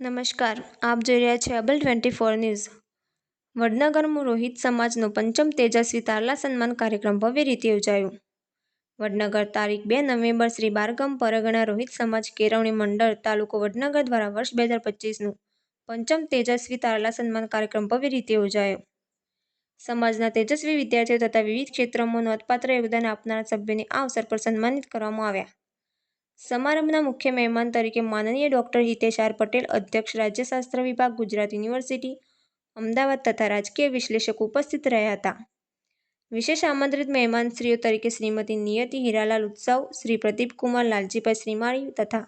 નમસ્કાર, આપ જોઈ રહ્યા છો અબલ ટ્વેન્ટી ફોર ન્યૂઝ. વડનગરમાં રોહિત સમાજનો પંચમ તેજસ્વી તારલા સન્માન કાર્યક્રમ ભવ્ય રીતે યોજાયો. વડનગર તારીખ બે નવેમ્બર શ્રી બારગામ પરગણા રોહિત સમાજ કેળવણી મંડળ તાલુકો વડનગર દ્વારા વર્ષ બે હજાર પચીસનું પંચમ તેજસ્વી તારલા સન્માન કાર્યક્રમ ભવ્ય રીતે યોજાયો. સમાજના તેજસ્વી વિદ્યાર્થીઓ તથા વિવિધ ક્ષેત્રોમાં નોંધપાત્ર યોગદાન આપનારા સભ્યોને આ અવસર પર સન્માનિત કરવામાં આવ્યા. સમારંભના મુખ્ય મહેમાન તરીકે માનનીય ડૉક્ટર હિતેશ આર પટેલ, અધ્યક્ષ રાજ્યશાસ્ત્ર વિભાગ, ગુજરાત યુનિવર્સિટી, અમદાવાદ તથા રાજકીય વિશ્લેષકો ઉપસ્થિત રહ્યા હતા. વિશેષ આમંત્રિત મહેમાનશ્રીઓ તરીકે શ્રીમતી નિયતિ હીરાલાલ ઉત્સવ, શ્રી પ્રદીપકુમાર લાલજીભાઈ શ્રીમાળી તથા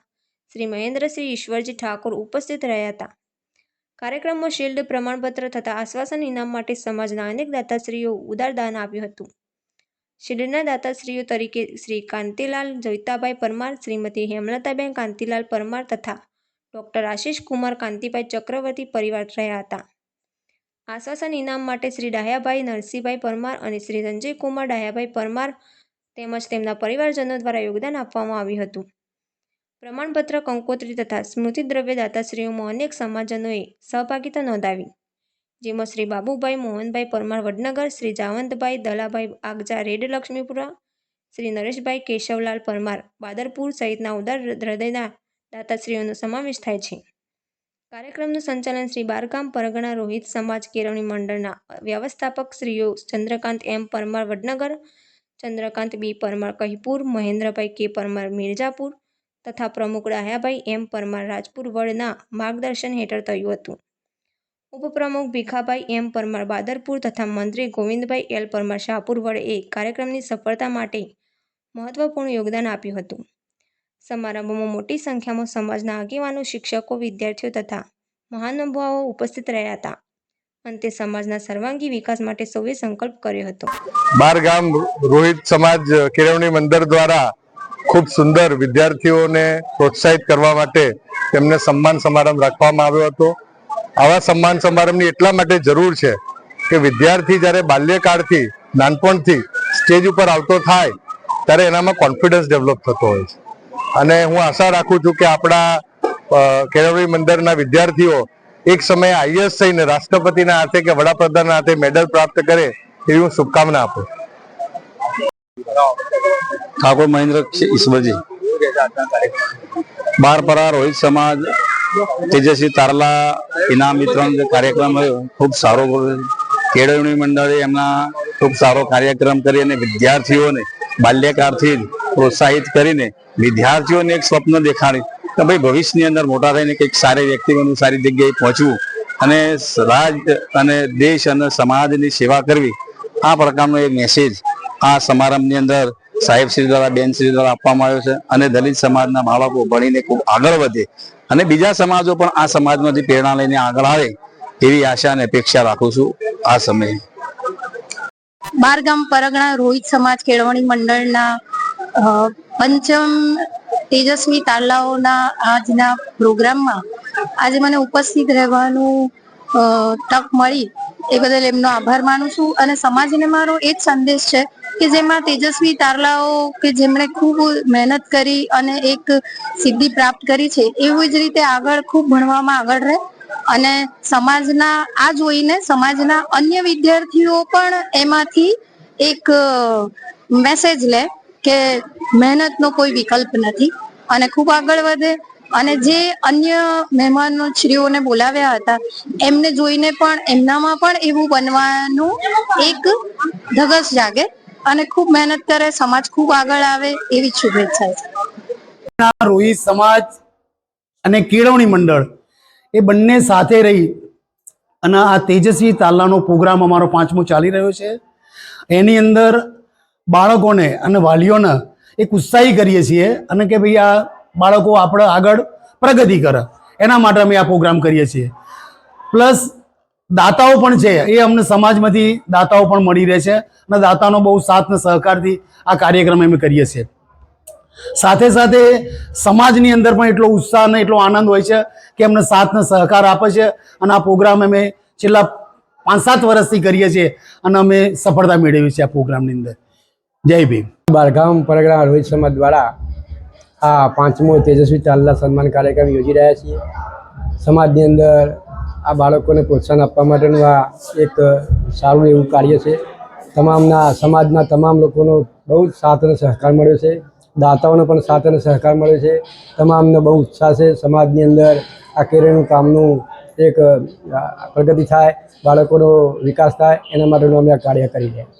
શ્રી મહેન્દ્રસિંહ ઈશ્વરજી ઠાકોર ઉપસ્થિત રહ્યા હતા. કાર્યક્રમમાં શિલ્ડ, પ્રમાણપત્ર તથા આશ્વાસન ઇનામ માટે સમાજના અનેક દાતાશ્રીઓ ઉદાર દાન આપ્યું હતું. શિલ્ડના દાતાશ્રીઓ તરીકે શ્રી કાંતિલાલ, જયતાભાઈ પરમાર, શ્રીમતી હેમલતાબેન કાંતિલાલ પરમાર તથા ડૉક્ટર આશીષ કુમાર કાંતિભાઈ ચક્રવર્તી પરિવાર રહ્યા હતા. આશ્વાસન ઇનામ માટે શ્રી ડાહ્યાભાઈ, નરસિંહભાઈ પરમાર અને શ્રી સંજયકુમાર ડાહ્યાભાઈ પરમાર તેમજ તેમના પરિવારજનો દ્વારા યોગદાન આપવામાં આવ્યું હતું. પ્રમાણપત્ર, કંકોત્રી તથા સ્મૃતિદ્રવ્ય દાતાશ્રીઓમાં અનેક સમાજજનોએ સહભાગિતા નોંધાવી. જેમાં શ્રી બાબુભાઈ મોહનભાઈ પરમાર વડનગર, શ્રી જાવંતભાઈ દલાભાઈ આગજા, રેડ લક્ષ્મીપુરા, શ્રી નરેશભાઈ કેશવલાલ પરમાર બાદરપુર સહિતના ઉદાર હૃદયના દાતાશ્રીઓનો સમાવેશ થાય છે. કાર્યક્રમનું સંચાલન શ્રી બારગામ પરગણા રોહિત સમાજ કેળવણી મંડળના વ્યવસ્થાપક શ્રીઓ ચંદ્રકાંત એમ પરમાર વડનગર, ચંદ્રકાંત બી પરમાર કહીપુર, મહેન્દ્રભાઈ કે પરમાર મિર્જાપુર તથા પ્રમુખ ડાહ્યાભાઈ એમ પરમાર રાજપુર વડના માર્ગદર્શન હેઠળ થયું હતું. ઉપપ્રમુખ ભીખાભાઈ એમ પરમાર, બાદરપુર તથા મંત્રી ગોવિંદભાઈ એલ પરમાર શાહપુર વડએ કાર્યક્રમની સફળતા માટે મહત્વપૂર્ણ યોગદાન આપ્યું હતું. સમારંભમાં મોટી સંખ્યામાં સમાજના આગેવાનો, શિક્ષકો, વિદ્યાર્થીઓ તથા મહાનુભાવો ઉપસ્થિત રહ્યા હતા. અંતે સમાજના સર્વાંગી વિકાસ માટે સૌએ સંકલ્પ કર્યો હતો. બાર ગામ રોહિત સમાજ કેળવણી મંદિર દ્વારા ખૂબ સુંદર વિદ્યાર્થીઓને પ્રોત્સાહિત કરવા માટે તેમને સન્માન સમારંભ રાખવામાં આવ્યો હતો. આવા સન્માન સમારંભની એટલા માટે જરૂર છે કે વિદ્યાર્થી જ્યારે બાલ્યકાળથી, નાનપણથી સ્ટેજ ઉપર આવતો થાય, ત્યારે એનામાં કોન્ફિડન્સ ડેવલપ થતો હોય છે. અને હું આશા રાખું છું કે આપણા કેળવણી મંદિરના વિદ્યાર્થીઓ એક સમયે આઈએસ થઈને રાષ્ટ્રપતિના હાથે કે વડાપ્રધાનના હાથે મેડલ પ્રાપ્ત કરે એવી હું શુભકામના આપું. ઠાકોર મહેન્દ્ર ઈશ્વરજી. બારપરા રોહિત સમાજ તેજસ્વી તારલા ઇનામ વિતરણ જે કાર્યક્રમ ખૂબ સારો કેળવણી મંડળે એમના ખૂબ સારો કાર્યક્રમ કરી અને વિદ્યાર્થીઓને, બાલ્યકાળથી પ્રોત્સાહિત કરીને વિદ્યાર્થીઓને એક સ્વપ્ન દેખાડી કે ભાઈ ભવિષ્યની અંદર મોટા થઈને કંઈક સારી વ્યક્તિ બનવું સારી જગ્યાએ પહોંચવું અને રાજ અને દેશ અને સમાજની સેવા કરવી, આ પ્રકારનો એક મેસેજ આ સમારંભની અંદર સાહેબ શ્રી દ્વારા, બેન શ્રી દ્વારા આપવામાં આવ્યો છે અને દલિત સમાજના બાળકો ભણીને ખૂબ આગળ વધે અને બીજા સમાજો પણ આ સમાજમાંથી પ્રેરણા લઈને આગળ આવે એવી આશા અને અપેક્ષા રાખું છું આ સમયે. બારગામ પરગણા રોહિત સમાજ કેળવણી મંડળના પંચમ તેજસ્વી તાલાઓના આજના પ્રોગ્રામમાં આજે મને ઉપસ્થિત રહેવાનું તક મળી એ બદલ એમનો આભાર માનું છું અને સમાજને મારો એ જ સંદેશ છે કે જેમાં તેજસ્વી તારલાઓ કે જેમણે ખૂબ મહેનત કરી અને એક સિદ્ધિ પ્રાપ્ત કરી છે, એવી જ રીતે આગળ ખૂબ ભણવામાં આગળ રહે અને સમાજના, આ જોઈને સમાજના અન્ય વિદ્યાર્થીઓ પણ એમાંથી એક મેસેજ લે કે મહેનતનો કોઈ વિકલ્પ નથી અને ખૂબ આગળ વધે અને જે અન્ય મહેમાનો શ્રીઓને બોલાવ્યા હતા, એમને જોઈને પણ, એમનામાં પણ એવું બનવાનું એક ધગસ જાગે અને ખૂબ મહેનત કરે, સમાજ ખૂબ આગળ આવે એવી શુભેચ્છા છે. રોહિત સમાજ અને કેળવણી મંડળ એ બંને સાથે રહી અને આ તેજસ્વી તાલાનો પ્રોગ્રામ અમારો પાંચમો ચાલી રહ્યો છે. એની અંદર બાળકોને અને વાલીઓને એક ઉત્સાહી કરીએ છીએ અને કે ભાઈ આ બાળકો આપણે આગળ પ્રગતિ કરે. એના માટે અમે આ પ્રોગ્રામ કરીએ છીએ. પ્લસ દાતાઓ પણ છે. એ અમને સમાજમાંથી દાતાઓ પણ મળી રહે છે અને દાતાનો બહુ સાથ ને સહકારથી આ કાર્યક્રમ અમે કરીએ છીએ. સાથે સાથે સમાજની અંદર પણ એટલો ઉત્સાહ અને એટલો આનંદ હોય છે કે અમને સાથ ને સહકાર આપે છે અને આ પ્રોગ્રામ અમે છેલ્લા પાંચ સાત વર્ષથી કરીએ છીએ અને અમે સફળતા મેળવી છે આ પ્રોગ્રામની અંદર. જય ભીમ. બારગામ પરગણા રોહિત સમાજ દ્વારા આ પાંચમો તેજસ્વી ચાલના સન્માન કાર્યક્રમ યોજી રહ્યા છીએ. સમાજની અંદર આ બાળકોને પ્રોત્સાહન આપવા માટેનું આ એક સારું એવું કાર્ય છે. તમામના, સમાજના તમામ લોકોનો બહુ જ સાથ અને સહકાર મળ્યો છે. દાતાઓનો પણ સાથ અને સહકાર મળ્યો છે. તમામને બહુ ઉત્સાહ છે. સમાજની અંદર આ કેરેનું કામનું એક પ્રગતિ થાય, બાળકોનો વિકાસ થાય, એના માટેનું અમે આ કાર્ય કરી રહ્યા